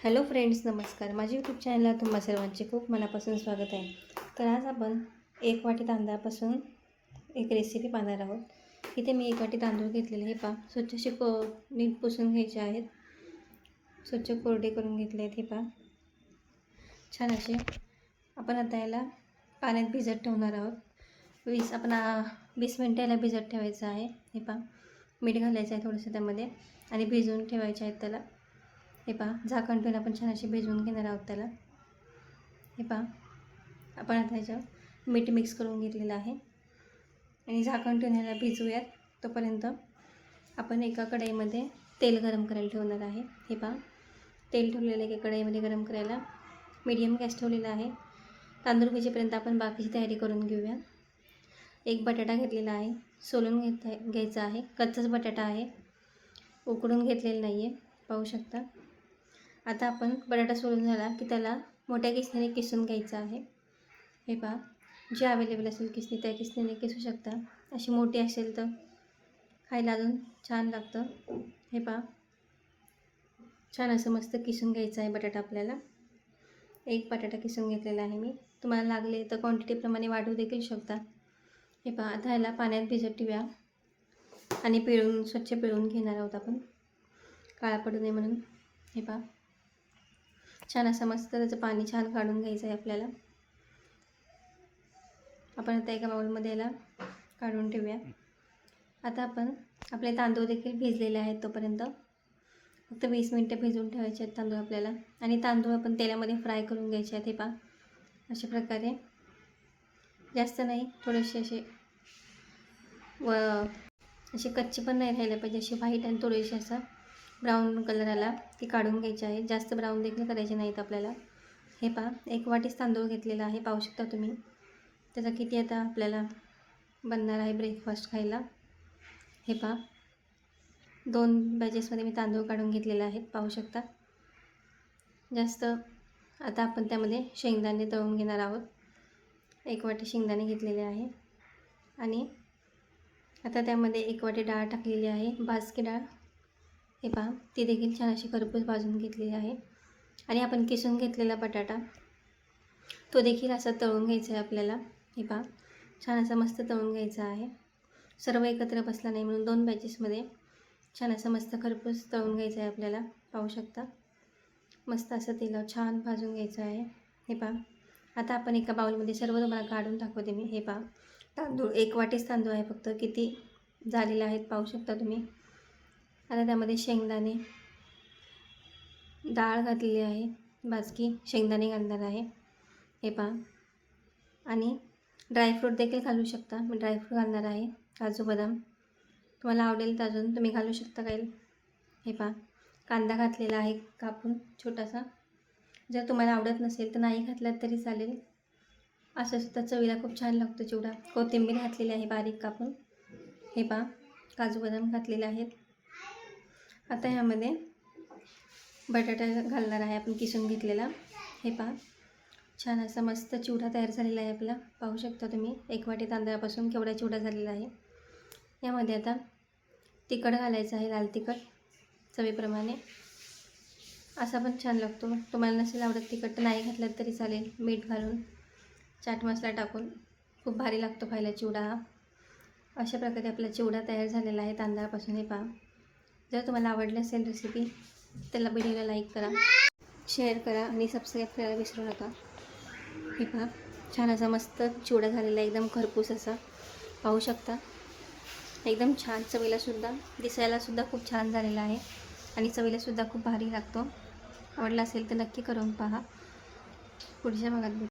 Hello friends नमस्कार. माझ्या YouTube चॅनलला तुम्हा सर्वांचे खूप मनापासून स्वागत आहे. तर आज आपण एक वाटी तांदळापासून एक रेसिपी पाहणार आहोत. इथे मी एक वाटी तांदूळ घेतलेले हे पा स्वच्छशी को नीट पुसून घ्यायचे आहेत. स्वच्छ कोरडे करून घेतले आहेत हे पा छान असे आपण आता याला पाण्यात भिजत ठेवणार आहोत. वीस आपण वीस मिनटं याला भिजत ठेवायचं आहे. हे पा मीठ घालायचं आहे थोडंसं त्यामध्ये आणि भिजवून ठेवायचे आहेत त्याला. हे पहा झाकण ठेवून आपण छान अशी भिजवून घेणार आहोत त्याला. हे पहा आपण आता ह्याच्यावर मीठ मिक्स करून घेतलेलं आहे. आणि झाकण ठेवून ह्याला भिजवूयात तोपर्यंत आपण एका कढईमध्ये तेल गरम करायला ठेवणार आहे. हे पहा तेल ठेवलेलं आहे एका कढईमध्ये गरम करायला मीडियम गॅस ठेवलेला आहे. तांदूळ भिजेपर्यंत आपण बाकीची तयारी करून घेऊया. एक बटाटा घेतलेला आहे सोलून घेता घ्यायचा आहे. कच्चाच बटाटा आहे उकडून घेतलेला नाही आहे पाहू शकता. आता आपण बटाटा सोलून झाला की त्याला मोठ्या किसणीने किसून घ्यायचं आहे. हे पहा जे अवेलेबल असेल किसणी त्या किसणीने किसू शकता. अशी मोठी असेल तर खायला अजून छान लागतं. हे पहा छान असं मस्त किसून घ्यायचं आहे बटाटा आपल्याला. एक बटाटा किसून घेतलेला आहे मी. तुम्हाला लागले तर क्वांटिटीप्रमाणे वाढवू देखील शकता. हे पहा आता ह्याला पाण्यात भिजत ठेवूया. आणि पिळून स्वच्छ पिळून घेणार आहोत आपण. काळा पडू नये म्हणून. हे पहा छान असं मस्त त्याचं पाणी छान काढून घ्यायचं आहे आपल्याला. आपण आता एका बाउलमध्ये याला काढून ठेवूया. आता आपण आपले तांदूळ देखील भिजलेले आहेत तोपर्यंत. फक्त वीस मिनटं भिजवून ठेवायचे आहेत तांदूळ आपल्याला. आणि तांदूळ आपण तेलामध्ये फ्राय करून घ्यायचे आहेत हे पा अशा प्रकारे. जास्त नाही थोडेसे असे व असे कच्चे पण नाही राहिले पाहिजे असे व्हाईट आणि थोडेसे असं. ब्राऊन कलर आला ती काढून घ्यायची आहे. जास्त ब्राऊन देखील करायचे नाहीत आपल्याला. हे पहा एक वाटीच तांदूळ घेतलेला आहे पाहू शकता तुम्ही. त्याचा किती आता आपल्याला बनणार आहे ब्रेकफास्ट खायला. हे पहा दोन बॅचेसमध्ये मी तांदूळ काढून घेतलेले आहेत पाहू शकता. जास्त आता आपण त्यामध्ये शेंगदाणे तळून घेणार आहोत. एक वाटी शेंगदाणे घेतलेले आहे. आणि आता त्यामध्ये एक वाटी डाळ टाकलेली आहे बासकी डाळ. हे पहा ती देखील छान अशी खरपूस भाजून घेतलेली आहे. आणि आपण किसून घेतलेला बटाटा तो देखील असा तळून घ्यायचा आहे आपल्याला. हे पहा छान असा मस्त तळून घ्यायचा आहे. सर्व एकत्र बसला नाही म्हणून दोन बॅचेसमध्ये छान असं मस्त खरपूस तळून घ्यायचं आहे आपल्याला. पाहू शकता. मस्त असं तेलावर छान भाजून घ्यायचं आहे. हे पहा आता आपण एका बाउलमध्ये सर्व तुम्हाला काढून दाखवते मी. हे पहा तांदूळ एक वाटीच तांदूळ आहे फक्त. किती झालेले आहेत पाहू शकता तुम्ही. आता त्यामध्ये शेंगदाणे डाळ घातलेली आहे. बाजकी शेंगदाणे घालणार आहे. हे पहा. आणि ड्रायफ्रूट देखील घालू शकता. मी ड्रायफ्रूट घालणार आहे. काजू बदाम. तुम्हाला आवडेल तर अजून तुम्ही घालू शकता काही. हे पहा. कांदा घातलेला आहे कापून छोटासा. जर तुम्हाला आवडत नसेल तर नाही घातलं तरी चालेल. असं सुद्धा चवीला खूप छान लागतो चिवडा. कोथिंबीर घातलेली आहे बारीक कापून. हे पहा. काजू बदाम घातलेले आहेत. आता ह्यामध्ये बटाटा घालणार आहे आपण किसून घेतलेला. हे पहा. छान असा मस्त चिवडा तयार झालेला आहे आपला. पाहू शकता तुम्ही एक वाटी तांदळापासून केवढा चिवडा झालेला आहे. यामध्ये आता तिखट घालायचं आहे लाल तिखट चवीप्रमाणे. असा पण छान लागतो. तुम्हाला नसेल आवडत तिखट तर नाही घातलं तरी चालेल. मीठ घालून चाट मसाला टाकून खूप भारी लागतो खायला चिवडा हा. अशा प्रकारे आपला चिवडा तयार झालेला आहे तांदळापासून. हे पहा. जर तुम्हाला आवडली असेल रेसिपी त्याला व्हिडिओला लाईक करा शेअर करा आणि सबस्क्राईब करायला विसरू नका. हे पहा छान असा मस्त चिवडा झालेला आहे एकदम खरपूस असा. पाहू शकता? एकदम छान चवीलासुद्धा दिसायलासुद्धा खूप छान झालेला आहे. आणि चवीलासुद्धा खूप भारी लागतो. आवडला असेल तर नक्की करून पहा. पुढच्या भागात भेटू.